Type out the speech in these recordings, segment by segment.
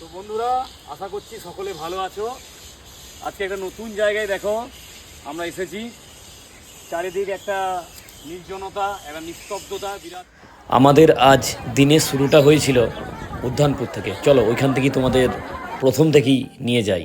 তো বন্ধুরা, আশা করছি সকলে ভালো আছো। আজকে একটা নতুন জায়গায় দেখো, আমরা এসেছি। চারিদিক একটা নির্জনতা, একটা নিস্তব্ধতা, বিরাট। আমাদের আজ দিনের শুরুটা হয়েছিল উদ্যানপুর থেকে। চলো, ওইখান থেকেই তোমাদের প্রথম থেকেই নিয়ে যাই।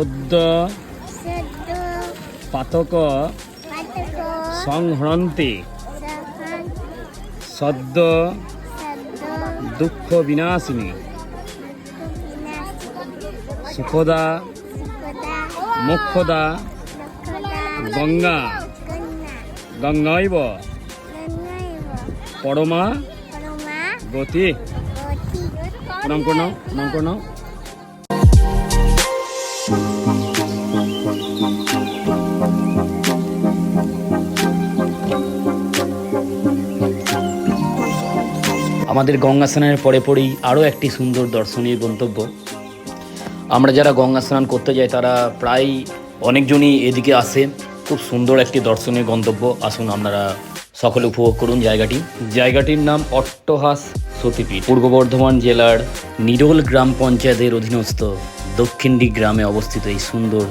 সদ্য পাতক সংহ্রন্তি সদ্য দুঃখ বিনাশিনী। সুখদা মোক্ষদা গঙ্গা। গঙ্গৈব গঙ্গাইব। পরমা গতি। প্রণাম করো প্রণাম করো। আমাদের গঙ্গা স্নানের পরে পরেই আরও একটি সুন্দর দর্শনীয় গন্তব্য। আমরা যারা গঙ্গা স্নান করতে যাই, তারা প্রায় অনেকজনই এদিকে আসে। খুব সুন্দর একটি দর্শনীয় গন্তব্য। আসুন আপনারা সকলে উপভোগ করুন জায়গাটি। জায়গাটির নাম অট্টহাস সতীপীঠ। পূর্ব বর্ধমান জেলার নিরোল গ্রাম পঞ্চায়েতের অধীনস্থ দক্ষিণডি গ্রামে অবস্থিত এই সুন্দর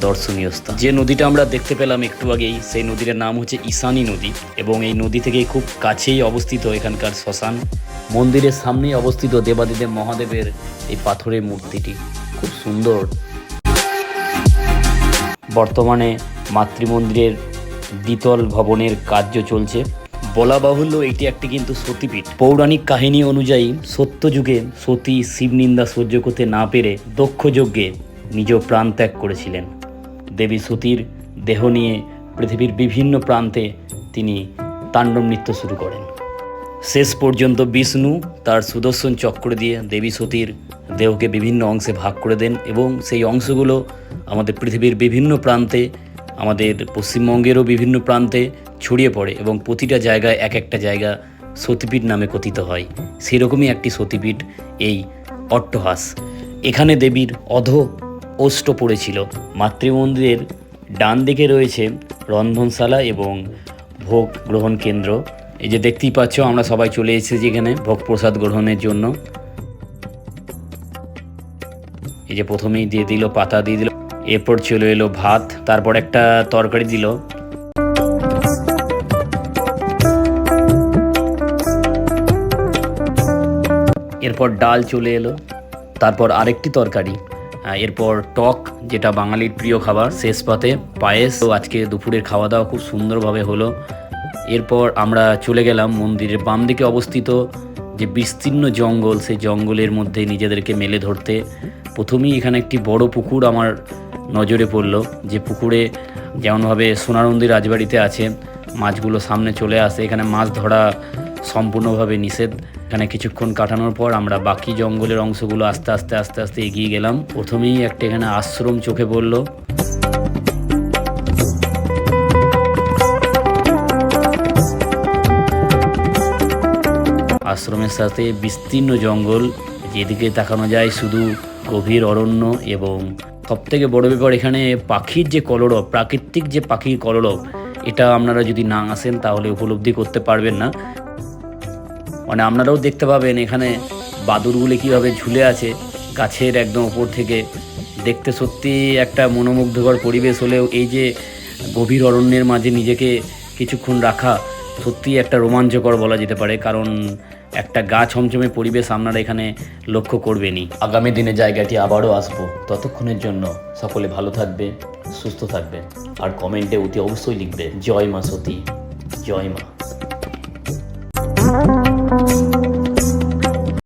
দর্শনীয় স্থান। যে নদীটা আমরা দেখতে পেলাম একটু আগেই, সেই নদীটার নাম হচ্ছে ঈশানী নদী এবং এই নদী থেকে খুব কাছেই অবস্থিত এখানকার শ্মশান। মন্দিরের সামনেই অবস্থিত দেবাদিদেব মহাদেবের এই পাথরের মূর্তিটি। খুব সুন্দর। বর্তমানে মাতৃমন্দিরের দ্বিতল ভবনের কার্য চলছে। বলা বাহুল্য এটি একটি কিন্তু সতীপীঠ। পৌরাণিক কাহিনী অনুযায়ী সত্যযুগে সতী শিবনিন্দা সহ্য করতে না পেরে দক্ষ যজ্ঞে নিজ প্রাণ ত্যাগ করেছিলেন। দেবী সতীর দেহ নিয়ে পৃথিবীর বিভিন্ন প্রান্তে তিনি তাণ্ডব নৃত্য শুরু করেন। শেষ পর্যন্ত বিষ্ণু তার সুদর্শন চক্র দিয়ে দেবী সতীর দেহকে বিভিন্ন অংশে ভাগ করে দেন এবং সেই অংশগুলো আমাদের পৃথিবীর বিভিন্ন প্রান্তে, আমাদের পশ্চিমবঙ্গেরও বিভিন্ন প্রান্তে ছড়িয়ে পড়ে এবং প্রতিটা জায়গায় এক একটা জায়গা সতীপীঠ নামে কথিত হয়। সেরকমই একটি সতীপীঠ এই অট্টহাস। এখানে দেবীর অধ অষ্ট পড়েছিল। মাতৃমন্দিরের ডান দিকে রয়েছে রন্ধনশালা এবং ভোগ গ্রহণ কেন্দ্র। এই যে দেখতেই পাচ্ছ, আমরা সবাই চলে এসেছি এখানে ভোগ প্রসাদ গ্রহণের জন্য। এই যে প্রথমেই দিয়ে দিল, পাতা দিয়ে দিল, এরপর চলে এলো ভাত, তারপর একটা তরকারি দিল। এরপর ডাল চলে এলো, তারপর আরেকটি তরকারি। এরপর টক, যেটা বাঙালির প্রিয় খাবার শেষ পাতে পায়েস। তো আজকে দুপুরের খাওয়া দাওয়া খুব সুন্দরভাবে হলো। এরপর আমরা চলে গেলাম মন্দিরের বাম দিকে অবস্থিত যে বিস্তীর্ণ জঙ্গল, সেই জঙ্গলের মধ্যে নিজেদেরকে মেলে ধরতে। প্রথমেই এখানে একটি বড় পুকুর আমার নজরে পড়ল। যে পুকুরে যেমনভাবে সোনারন্দি রাজবাড়িতে আছে, মাছগুলো সামনে চলে আসে। এখানে মাছ ধরা সম্পূর্ণভাবে নিষেধ। এখানে কিছুক্ষণ কাটানোর পর আমরা বাকি জঙ্গলের অংশগুলো আস্তে আস্তে আস্তে আস্তে এগিয়ে গেলাম। প্রথমেই একটা এখানে আশ্রম চোখে পড়ল। আশ্রমের সাথে বিস্তীর্ণ জঙ্গল, যেদিকে তাকানো যায় শুধু গভীর অরণ্য এবং সবথেকে বড় ব্যাপার এখানে পাখির যে কলরব, প্রাকৃতিক যে পাখির কলরব, এটা আপনারা যদি না আসেন তাহলে উপলব্ধি করতে পারবেন না। মানে আপনারাও দেখতে পাবেন এখানে বাদুরগুলি কীভাবে ঝুলে আছে গাছের একদম ওপর থেকে। দেখতে সত্যি একটা মনোমুগ্ধকর পরিবেশ হলেও এই যে গভীর অরণ্যের মাঝে নিজেকে কিছুক্ষণ রাখা সত্যি একটা রোমাঞ্চকর বলা যেতে পারে, কারণ একটা গা ছমছমে পরিবেশ আপনারা এখানে লক্ষ্য করবেনই। আগামী দিনে জায়গাটি আবারও আসব। ততক্ষণের জন্য সকলে ভালো থাকবে, সুস্থ থাকবে। আর কমেন্টে অতি অবশ্যই লিখবে, জয় মা সতী, জয় মা।